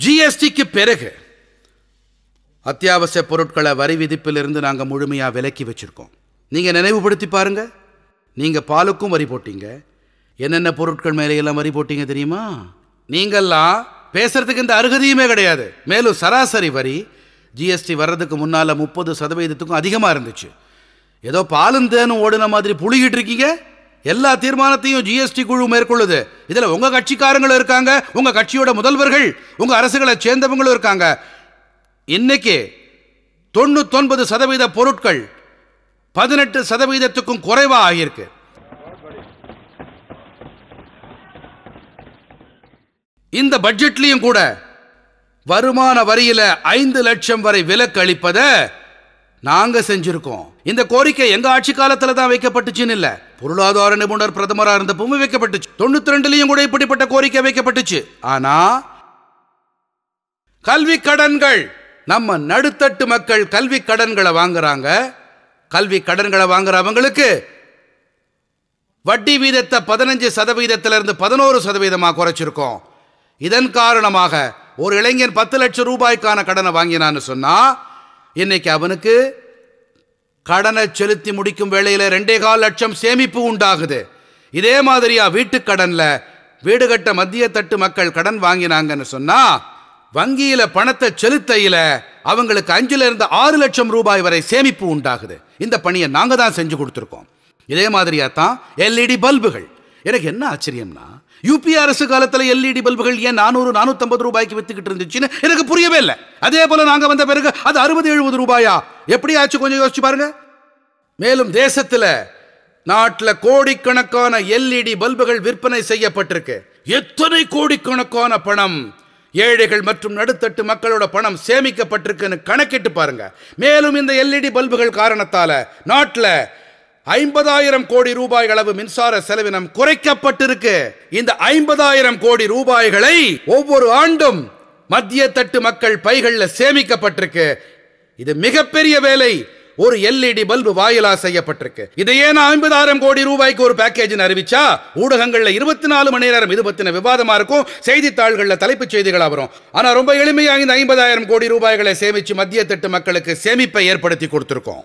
ஜிஎஸ்டிக்கு பிறகு அத்தியாவசிய பொருட்களை வரி விதிப்பிலிருந்து நாங்கள் முழுமையாக விலக்கி வச்சுருக்கோம். நீங்கள் நினைவுபடுத்தி பாருங்கள் நீங்கள் பாலுக்கும் வரி போட்டீங்க. என்னென்ன பொருட்கள் மேலேயெல்லாம் வரி போட்டீங்க தெரியுமா? நீங்கள்லாம் பேசுறதுக்கு இந்த அருகதையுமே கிடையாது. மேலும் சராசரி வரி ஜிஎஸ்டி வர்றதுக்கு முன்னால் முப்பது சதவீதத்துக்கும் அதிகமாக இருந்துச்சு. ஏதோ பாலும் தேனும் மாதிரி புழுகிட்டு இருக்கீங்க. எல்லா தீர்மானத்தையும் ஜிஎஸ்டி குழு மேற்கொள்ளுது. இதில் உங்க கட்சிக்காரங்களும் இருக்காங்க உங்க கட்சியோட முதல்வர்கள் உங்க அரசுகளை சேர்ந்தவங்களும் இருக்காங்க. இன்னைக்கு தொண்ணூத்தொன்பது சதவீத பொருட்கள் பதினெட்டு சதவீதத்துக்கும் குறைவாக ஆகியிருக்கு. இந்த பட்ஜெட்லயும் கூட வருமான வரியில ஐந்து லட்சம் வரை விலக்கு அளிப்பதை நாங்கள் செஞ்சுருக்கோம். இந்த கோரிக்கை எங்க ஆட்சி காலத்துல தான் வைக்கப்பட்டுச்சுன்னு இல்ல. பொருளாதார நிபுணர் பிரதமராக இருந்தப்பவும் வைக்கப்பட்டுச்சு. தொண்ணூத்தி ரெண்டுலயும் கூட இப்படிப்பட்ட கோரிக்கை வைக்கப்பட்டுச்சு. ஆனா கல்வி கடன்கள் நம்ம நடுத்தட்டு மக்கள் கல்வி கடன்களை வாங்குறாங்க. கல்வி கடன்களை வாங்குறவங்களுக்கு வட்டி வீதத்தை பதினஞ்சு சதவீதத்திலிருந்து பதினோரு சதவீதமாக குறைச்சிருக்கோம். இதன் காரணமாக ஒரு இளைஞன் பத்து லட்சம் ரூபாய்க்கான கடனை வாங்கினான்னு சொன்னா இன்னைக்கு அவனுக்கு கடனை செலுத்தி முடிக்கும் வேளையில் ரெண்டே கால் லட்சம் சேமிப்பு உண்டாகுது. இதே மாதிரியா வீட்டுக்கடனில் வீடு கட்ட மத்திய தட்டு மக்கள் கடன் வாங்கினாங்கன்னு சொன்னா வங்கியில பணத்தை செலுத்தையில அவங்களுக்கு அஞ்சுல இருந்து ஆறு லட்சம் ரூபாய் வரை சேமிப்பு உண்டாகுது. இந்த பணியை நாங்க தான் செஞ்சு கொடுத்துருக்கோம். இதே மாதிரியா தான் எல்இடி பல்புகள். எனக்கு என்ன ஆச்சரியம்னா யூபி அரசு காலத்தில் எல்இடி பல்புகள் ஏன் நானூறு நானூற்றம்பது ரூபாய்க்கு வித்துக்கிட்டு இருந்துச்சுன்னு எனக்கு புரியவே இல்லை. அதே போல நாங்க வந்த பிறகு அது அறுபது எழுபது ரூபாயா? எப்படி ஆச்சு? கொஞ்சம் யோசிச்சு பாருங்க. மேலும் தேசத்துல நாட்டில் கோடிக்கணக்கான எல்இடி பல்புகள் விற்பனை செய்யப்பட்டிருக்கு. எத்தனை கோடிக்கணக்கான பணம்? ஏழைகள் மற்றும் நடுத்தட்டு மக்களோட பணம் சேமிக்கப்பட்டிருக்குன்னு கணக்கிட்டு பாருங்க. மேலும் இந்த எல்இடி பல்புகள் காரணத்தால நாட்டில் ஐம்பதாயிரம் கோடி ரூபாய் அளவு மின்சார செலவினம் குறைக்கப்பட்டிருக்கு. இந்த ஐம்பதாயிரம் கோடி ரூபாய்களை ஒவ்வொரு ஆண்டும் மத்திய தட்டு மக்கள் பைகள்ல சேமிக்கப்பட்டிருக்கு. இது மிகப்பெரிய வேலை. ஒரு எல்இடி பல்பு வாயிலா செய்யப்பட்டிருக்கு. இதையே நான் ஐம்பதாயிரம் கோடி ரூபாய்க்கு ஒரு பேக்கேஜ் அறிவிச்சா ஊடகங்கள்ல இருபத்தி நாலு மணி நேரம் இது பத்தின விவாதமா இருக்கும். செய்தித்தாள்கள்ல தலைப்புச் செய்திகளா வரும். ஆனா ரொம்ப எளிமையாக இந்த ஐம்பதாயிரம் கோடி ரூபாய்களை சேமிச்சு மத்திய தட்டு மக்களுக்கு சேமிப்பை ஏற்படுத்தி கொடுத்திருக்கோம்.